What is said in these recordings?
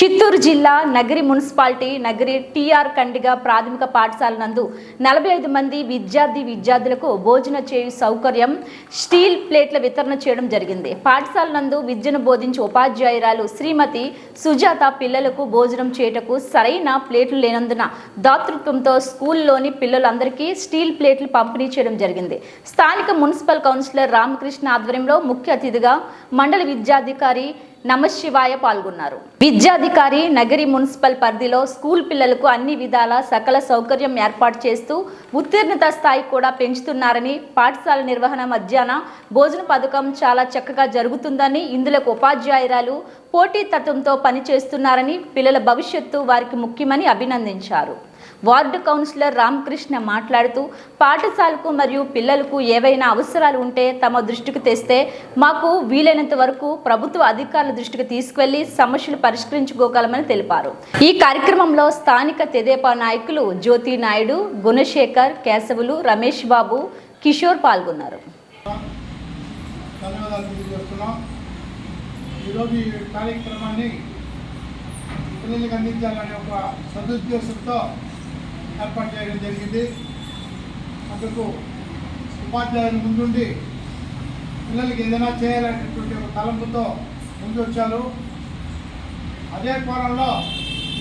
చిత్తూరు జిల్లా Nagari municipality Nagari T R Kandiga ప్రాథమిక పాఠశాల నందు నలభై ఐదు మంది విద్యార్థి విద్యార్థులకు భోజన చేయు సౌకర్యం స్టీల్ ప్లేట్ల వితరణ చేయడం జరిగింది. పాఠశాల నందు విద్యను బోధించే ఉపాధ్యాయురాలు శ్రీమతి సుజాత పిల్లలకు భోజనం చేయుటకు సరైన ప్లేట్లు లేనందున దాతృత్వంతో స్కూల్లోని పిల్లలందరికీ స్టీల్ ప్లేట్లు పంపిణీ చేయడం జరిగింది. స్థానిక మున్సిపల్ కౌన్సిలర్ రామకృష్ణ ఆధ్వర్యంలో ముఖ్య అతిథిగా మండల విద్యాధికారి నమశివాయ పాల్గొన్నారు. విద్యాధికారి నగరి మున్సిపల్ పరిధిలో స్కూల్ పిల్లలకు అన్ని విధాల సకల సౌకర్యం ఏర్పాటు చేస్తూ ఉత్తీర్ణత స్థాయి కూడా పెంచుతున్నారని పాఠశాల నిర్వహణ మధ్యాహ్న భోజన పథకం చాలా చక్కగా జరుగుతుందని ఇందులకు ఉపాధ్యాయురాలు పోటీతత్వంతో పనిచేస్తున్నారని పిల్లల భవిష్యత్తు వారికి ముఖ్యమని అభినందించారు. వార్డు కౌన్సిలర్ రామకృష్ణ మాట్లాడుతూ పాఠశాలకు మరియు పిల్లలకు ఏవైనా అవసరాలు ఉంటే తమ దృష్టికి తెస్తే మాకు వీలైనంత వరకు ప్రభుత్వ అధికారుల దృష్టికి తీసుకువెళ్ళి సమస్యలు పరిష్కరించుకోగలమని తెలిపారు. ఈ కార్యక్రమంలో స్థానిక తెదేపా నాయకులు జ్యోతి నాయుడు గుణశేఖర్ కేశవులు రమేష్ బాబు కిషోర్ పాల్గొన్నారు. ఈరోజు ఈ కార్యక్రమాన్ని పిల్లలకు అందించాలనే ఒక సదుద్దేశంతో ఏర్పాటు చేయడం జరిగింది. అందుకు ఉపాధ్యాయులు ముందుండి పిల్లలకి ఏదైనా చేయాలనేటువంటి ఒక తలంపుతో ముందు వచ్చారు అదే కోణంలో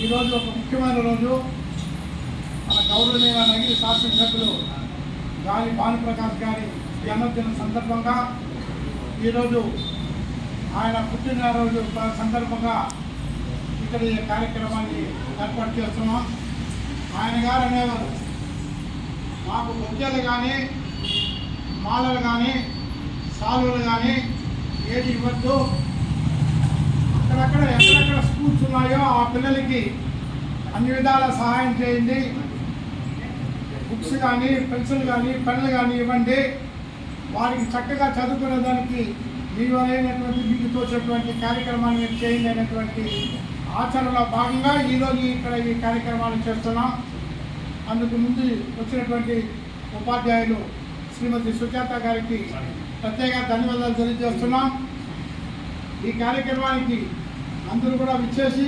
ఈరోజు ఒక ముఖ్యమైన రోజు. మన గౌరవనీయ నగిరి శాసనసభ్యులు గాలి భానుప్రకాష్ గారి జన్మదిన సందర్భంగా ఈరోజు ఆయన పుట్టినరోజు సందర్భంగా ఇక్కడ ఈ కార్యక్రమాన్ని ఏర్పాటు చేస్తున్నాం. ఆయన గారు అనేవారు. మాకు బొజ్జలు కానీ మాలలు కానీ సాలువలు కానీ ఏది ఇవ్వద్దు. అక్కడక్కడ ఎక్కడెక్కడ స్కూల్స్ ఉన్నాయో ఆ పిల్లలకి అన్ని విధాల సహాయం చేయండి. బుక్స్ కానీ పెన్సిల్ కానీ పెన్లు కానీ ఇవ్వండి. వారికి చక్కగా చదువుకునే దానికి మీవైనటువంటి మీకు తోచేటువంటి కార్యక్రమాన్ని చేయండి అనేటువంటి ఆచరణలో భాగంగా ఈరోజు ఇక్కడ ఈ కార్యక్రమాన్ని చేస్తున్నాం. అందుకు ముందు వచ్చినటువంటి ఉపాధ్యాయులు శ్రీమతి సుజాత గారికి ప్రత్యేక ధన్యవాదాలు తెలియజేస్తున్నాం. ఈ కార్యక్రమానికి అందరూ కూడా విచ్చేసి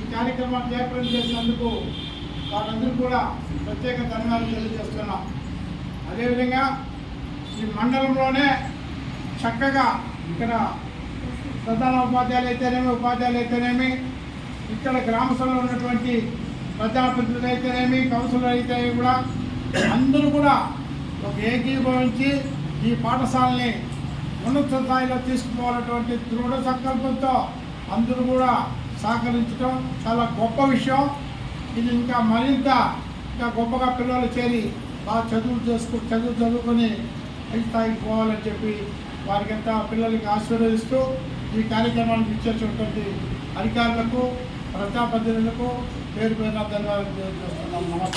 ఈ కార్యక్రమాన్ని ఏర్పాటు చేసినందుకు వారందరూ కూడా ప్రత్యేక ధన్యవాదాలు తెలియజేస్తున్నాం. అదేవిధంగా ఈ మండలంలోనే చక్కగా ఇక్కడ ప్రధాన ఉపాధ్యాయులు అయితేనేమి ఉపాధ్యాయులు అయితేనేమి ఇక్కడ గ్రామ సభలో ఉన్నటువంటి ప్రజాప్రతినిధులు అయితేనేమి కౌన్సిలర్ అయితే కూడా అందరూ కూడా ఒక ఏకీభవించి ఈ పాఠశాలని ఉన్నత స్థాయిలో తీసుకుపోవాలన్నటువంటి దృఢ సంకల్పంతో అందరూ కూడా సహకరించడం చాలా గొప్ప విషయం. ఇది ఇంకా మరింత ఇంకా గొప్పగా పిల్లలు చేరి బాగా చదువు చేసుకు చదువు చదువుకొని పై స్థాయికి పోవాలని చెప్పి వారికంతా పిల్లలకి ఆశీర్వదిస్తూ ఈ కార్యక్రమానికి ఇచ్చేటువంటి అధికారులకు ప్రజాప్రతినిధులకు పేరు పేరున ధన్యవాదాలు తెలియజేస్తున్నాం. నమస్తే